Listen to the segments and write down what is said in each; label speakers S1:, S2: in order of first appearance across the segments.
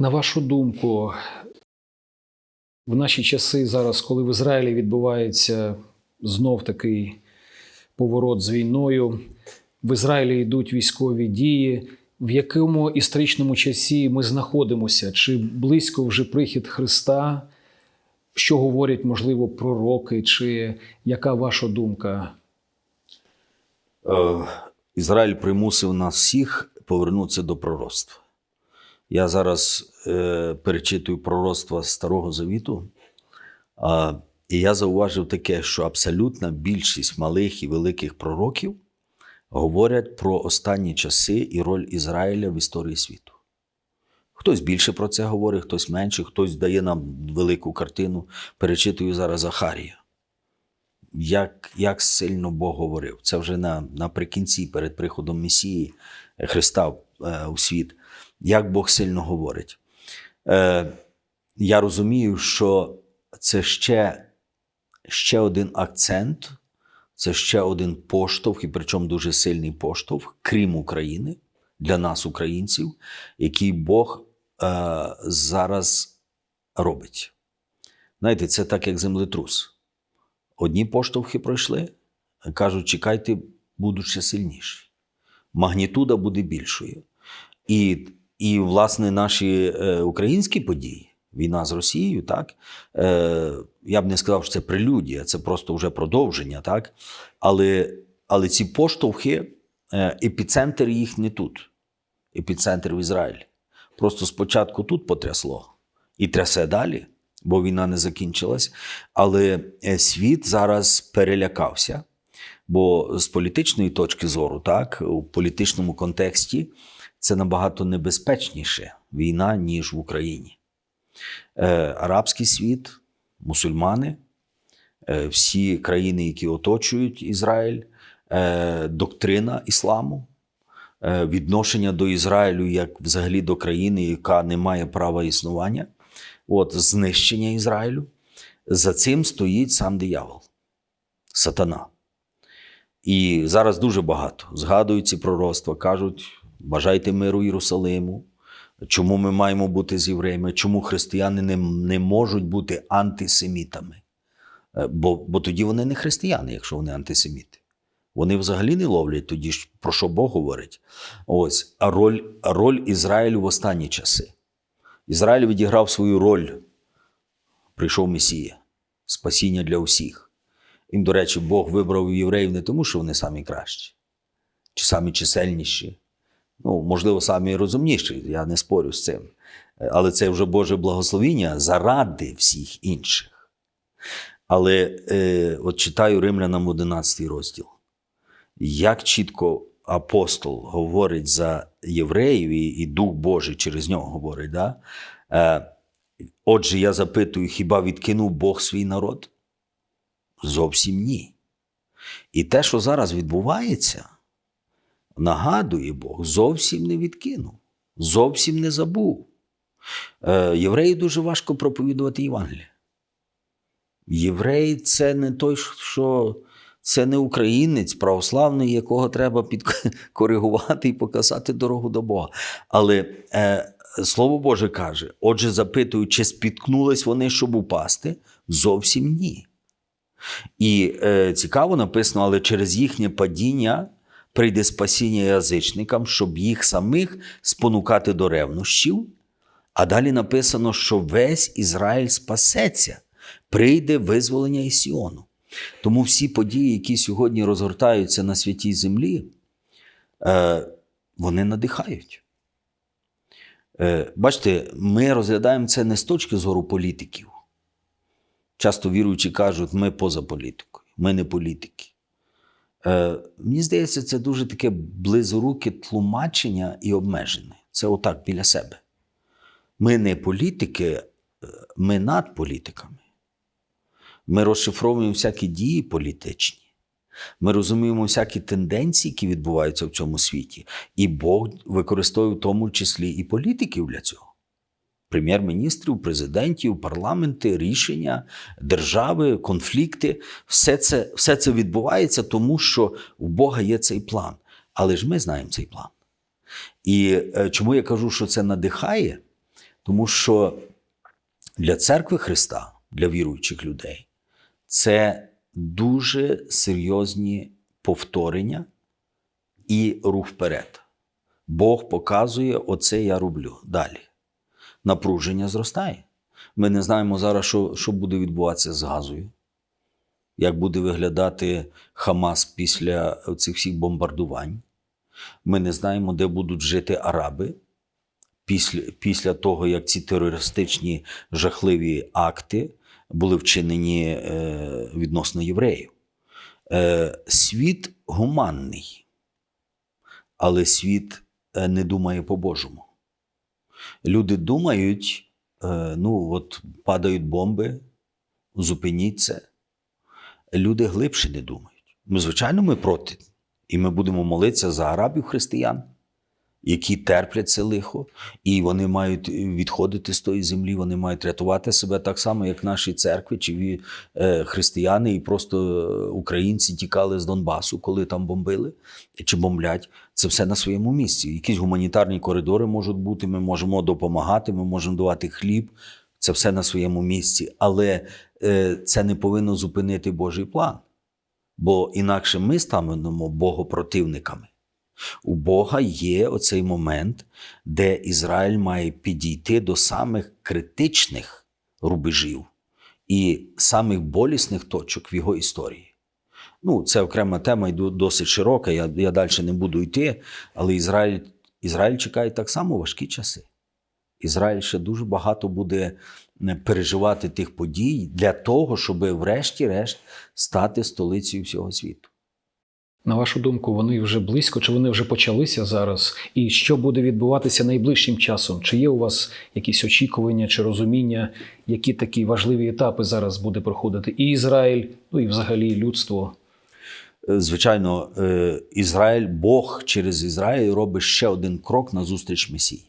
S1: На вашу думку, в наші часи зараз, коли в Ізраїлі відбувається знов такий поворот з війною, в Ізраїлі йдуть військові дії. В якому історичному часі ми знаходимося? Чи близько вже прихід Христа? Що говорять, можливо, пророки, чи яка ваша думка?
S2: Е, Ізраїль примусив нас всіх повернутися до пророцтва. Я зараз е, перечитую пророцтва Старого Завіту, а, і я зауважив таке, що абсолютна більшість малих і великих пророків говорять про останні часи і роль Ізраїля в історії світу. Хтось більше про це говорить, хтось менше, хтось дає нам велику картину. Перечитую зараз Захарія. Як, як сильно Бог говорив. Це вже на, наприкінці, перед приходом Месії Христа е, у світ. Як Бог сильно говорить. Е, я розумію, що це ще, ще один акцент, це ще один поштовх, і причому дуже сильний поштовх, крім України, для нас, українців, який Бог е, зараз робить. Знаєте, це так, як землетрус. Одні поштовхи пройшли, кажуть, чекайте, будуть ще сильніші. Магнітуда буде більшою. І, і власне, наші е, українські події, війна з Росією, так, е, я б не сказав, що це прелюдія, це просто вже продовження, так? Але, але ці поштовхи, е, епіцентр їх не тут. Епіцентр в Ізраїлі. Просто спочатку тут потрясло і трясе далі, бо війна не закінчилась. Але е, світ зараз перелякався. Бо з політичної точки зору, так, у політичному контексті це набагато небезпечніше війна, ніж в Україні. Е, арабський світ, мусульмани, е, всі країни, які оточують Ізраїль, е, доктрина ісламу, відношення до Ізраїлю як взагалі до країни, яка не має права існування, от, знищення Ізраїлю. За цим стоїть сам диявол, сатана. І зараз дуже багато згадують ці пророцтва, кажуть: бажайте миру Єрусалиму. Чому ми маємо бути з євреями? Чому християни не, не можуть бути антисемітами? Е, Бо, бо тоді вони не християни, якщо вони антисеміти. Вони взагалі не ловлять тоді, про що Бог говорить. Ось, роль, роль Ізраїлю в останні часи. Ізраїль відіграв свою роль. Прийшов Месія, спасіння для усіх. І, до речі, Бог вибрав євреїв не тому, що вони самі кращі, чи самі чисельніші, ну, можливо, самі розумніші, я не спорю з цим. Але це вже Боже благословіння заради всіх інших. Але е, от читаю Римлянам 11 розділ. Як чітко апостол говорить за євреїв, і, і Дух Божий через нього говорить. Да? Е, Отже, я запитую, хіба відкинув Бог свій народ? Зовсім ні. І те, що зараз відбувається, нагадує Бог, зовсім не відкинув, зовсім не забув. Е, євреї дуже важко проповідувати Євангеліє. Єврей це не той, що це не українець православний, якого треба підкоригувати і показати дорогу до Бога. Але е, Слово Боже каже: отже, запитую, чи спіткнулись вони, щоб упасти? Зовсім ні. І е, цікаво написано, але через їхнє падіння прийде спасіння язичникам, щоб їх самих спонукати до ревнощів. А далі написано, що весь Ізраїль спасеться, прийде визволення із Сіону. Тому всі події, які сьогодні розгортаються на святій землі, е, вони надихають. Е, бачите, ми розглядаємо це не з точки зору політиків. Часто віруючі кажуть, ми поза політикою, ми не політики. Е, мені здається, це дуже таке близоруке тлумачення і обмежене. Це отак біля себе. Ми не політики, е, ми над політиками. Ми розшифровуємо всякі дії політичні. Ми розуміємо всякі тенденції, які відбуваються в цьому світі. І Бог використовує в тому числі і політиків для цього. Прем'єр-міністрів, президентів, парламенти, рішення, держави, конфлікти. Все це, все це відбувається, тому що у Бога є цей план. Але ж ми знаємо цей план. І е, чому я кажу, що це надихає? Тому що для церкви Христа, для віруючих людей, це дуже серйозні повторення і рух вперед. Бог показує, оце я роблю далі. Напруження зростає. Ми не знаємо зараз, що, що буде відбуватися з Газою, як буде виглядати Хамас після цих всіх бомбардувань. Ми не знаємо, де будуть жити араби після, після того, як ці терористичні жахливі акти були вчинені е, відносно євреїв. Е, світ гуманний, але світ е, не думає по-божому. Люди думають, е, ну, от падають бомби, зупиніть це. Люди глибше не думають. Ну, звичайно, ми проти. І ми будемо молитися за арабів християн, які терплять це лихо, і вони мають відходити з тої землі, вони мають рятувати себе так само, як наші церкви чи е, християни, і просто українці тікали з Донбасу, коли там бомбили чи бомблять. Це все на своєму місці. Якісь гуманітарні коридори можуть бути, ми можемо допомагати, ми можемо давати хліб. Це все на своєму місці. Але е, це не повинно зупинити Божий план. Бо інакше ми станемо богопротивниками. У Бога є оцей момент, де Ізраїль має підійти до самих критичних рубежів і самих болісних точок в його історії. Ну, це окрема тема і досить широка. Я, я далі не буду йти, але Ізраїль, Ізраїль чекає так само важкі часи. Ізраїль ще дуже багато буде е, переживати тих подій для того, щоб, врешті-решт, стати столицею всього світу.
S1: На вашу думку, вони вже близько, чи вони вже почалися зараз? І що буде відбуватися найближчим часом? Чи є у вас якісь очікування чи розуміння, які такі важливі етапи зараз буде проходити і Ізраїль, ну і взагалі людство?
S2: Е, Звичайно, е, Ізраїль, Бог через Ізраїль робить ще один крок на зустріч Месії.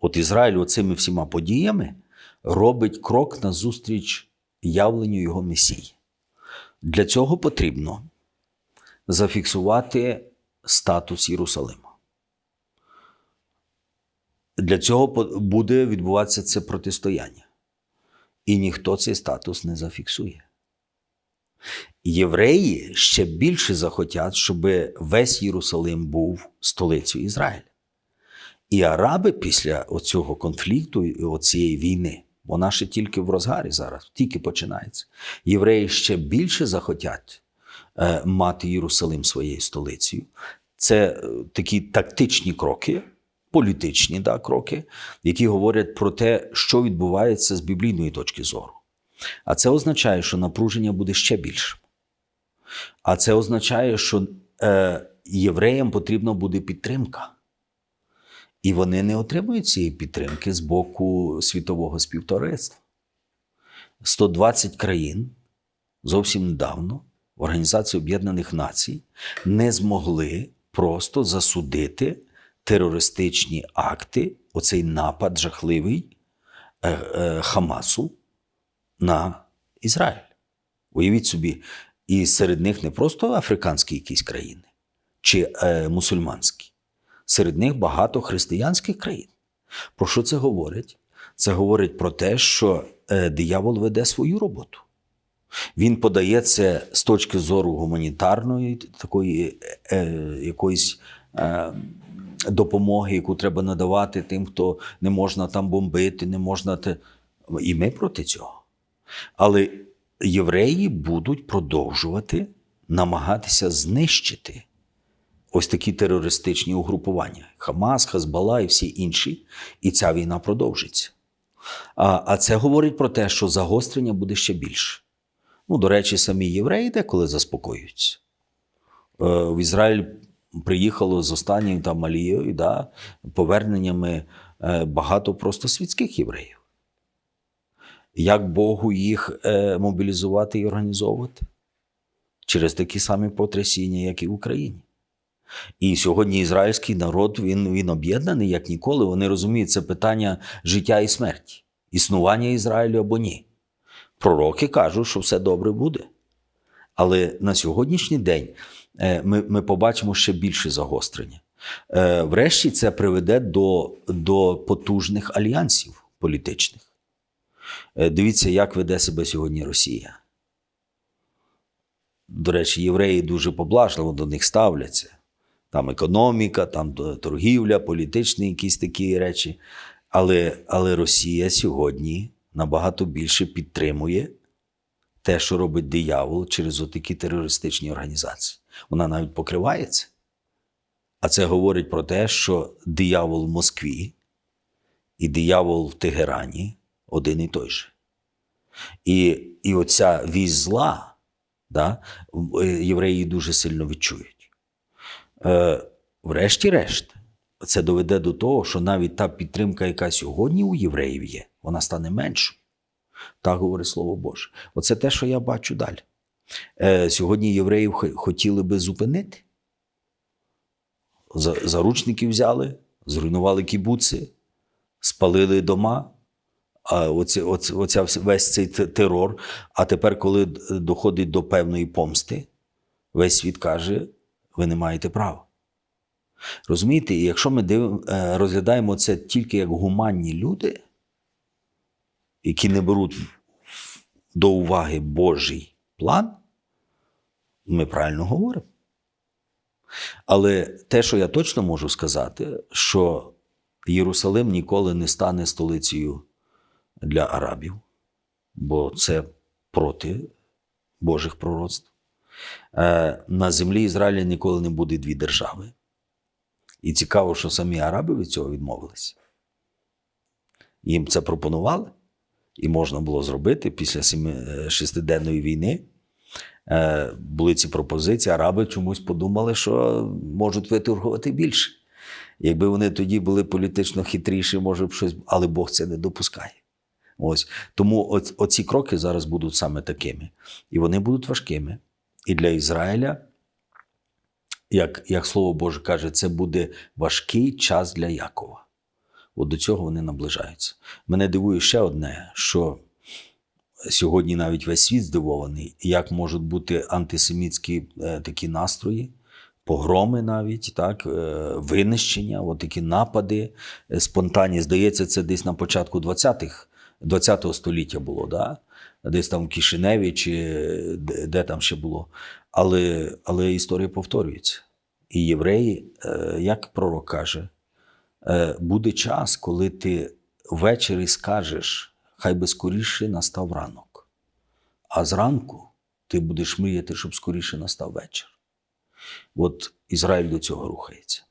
S2: От Ізраїль оцими всіма подіями робить крок на зустріч явленню його Месії. Для цього потрібно зафіксувати статус Єрусалима. Для цього буде відбуватися це протистояння. І ніхто цей статус не зафіксує. Євреї ще більше захотять, щоб весь Єрусалим був столицею Ізраїля. І араби після оцього конфлікту, і оцієї війни, вона ще тільки в розгарі зараз, тільки починається. Євреї ще більше захотять мати Єрусалим своєю столицею. Це е, такі тактичні кроки, політичні да, кроки, які говорять про те, що відбувається з біблійної точки зору. А це означає, що напруження буде ще більше. А це означає, що е, євреям потрібна буде підтримка. І вони не отримують цієї підтримки з боку світового співтовариства. 120 країн зовсім недавно Організації Об'єднаних Націй не змогли просто засудити терористичні акти, оцей напад жахливий е, е, Хамасу на Ізраїль. Уявіть собі, і серед них не просто африканські якісь країни чи е, мусульманські, серед них багато християнських країн. Про що це говорить? Це говорить про те, що е, диявол веде свою роботу. Він подає це з точки зору гуманітарної, такої е, якоїсь е, допомоги, яку треба надавати тим, хто не можна там бомбити, не можна те. І ми проти цього. Але євреї будуть продовжувати намагатися знищити ось такі терористичні угрупування: Хамас, Хазбала і всі інші. І ця війна продовжиться. А, а це говорить про те, що загострення буде ще більше. Ну, до речі, самі євреї деколи заспокоюються. Е, в Ізраїль приїхало з останнім там Алією, да, поверненнями е, багато просто світських євреїв. Як Богу їх е, мобілізувати і організовувати? Через такі самі потрясіння, як і в Україні. І сьогодні ізраїльський народ він, він об'єднаний як ніколи. Вони розуміють це питання життя і смерті, існування Ізраїлю або ні. Пророки кажуть, що все добре буде. Але на сьогоднішній день е, ми, ми побачимо ще більше загострення. Е, Врешті це приведе до, до потужних альянсів політичних. Е, Дивіться, як веде себе сьогодні Росія. До речі, євреї дуже поблажливо до них ставляться. Там економіка, там торгівля, політичні якісь такі речі. Але, але Росія сьогодні набагато більше підтримує те, що робить диявол через отакі терористичні організації. Вона навіть покривається. А це говорить про те, що диявол в Москві і диявол в Тегерані один і той же. І, і оця вість зла, да, е, євреї дуже сильно відчують. Е, врешті-решт, це доведе до того, що навіть та підтримка, яка сьогодні у євреїв є, вона стане меншою. Так говорить Слово Боже. Оце те, що я бачу далі. Е, сьогодні євреїв хотіли би зупинити. За- Заручників взяли, зруйнували кібуци, спалили дома. А оце, оце, оця весь цей терор. А тепер, коли доходить до певної помсти, весь світ каже: ви не маєте права. Розумієте, і якщо ми е, розглядаємо це тільки як гуманні люди, які не беруть до уваги Божий план, ми правильно говоримо. Але те, що я точно можу сказати, що Єрусалим ніколи не стане столицею для арабів, бо це проти Божих пророцтв. Е, На землі Ізраїля ніколи не буде дві держави. І цікаво, що самі араби від цього відмовилися. Їм це пропонували, і можна було зробити після е, шестиденної війни. Е, Були ці пропозиції, араби чомусь подумали, що можуть виторгувати більше. Якби вони тоді були політично хитріші, може б щось, але Бог це не допускає. Ось. Тому оці кроки зараз будуть саме такими. І вони будуть важкими. І для Ізраїля, як, як Слово Боже каже, це буде важкий час для Якова. От до цього вони наближаються. Мене дивує ще одне, що сьогодні навіть весь світ здивований, як можуть бути антисемітські е, такі настрої, погроми навіть, так, е, винищення, от такі напади е, спонтанні. Здається, це десь на початку 20-х, 20-го століття було, да? десь там в Кишиневі чи де, де там ще було. Але, але історія повторюється. І євреї, е, як пророк каже, е, буде час, коли ти ввечері скажеш, хай би скоріше настав ранок. А зранку ти будеш мріяти, щоб скоріше настав вечір. От Ізраїль до цього рухається.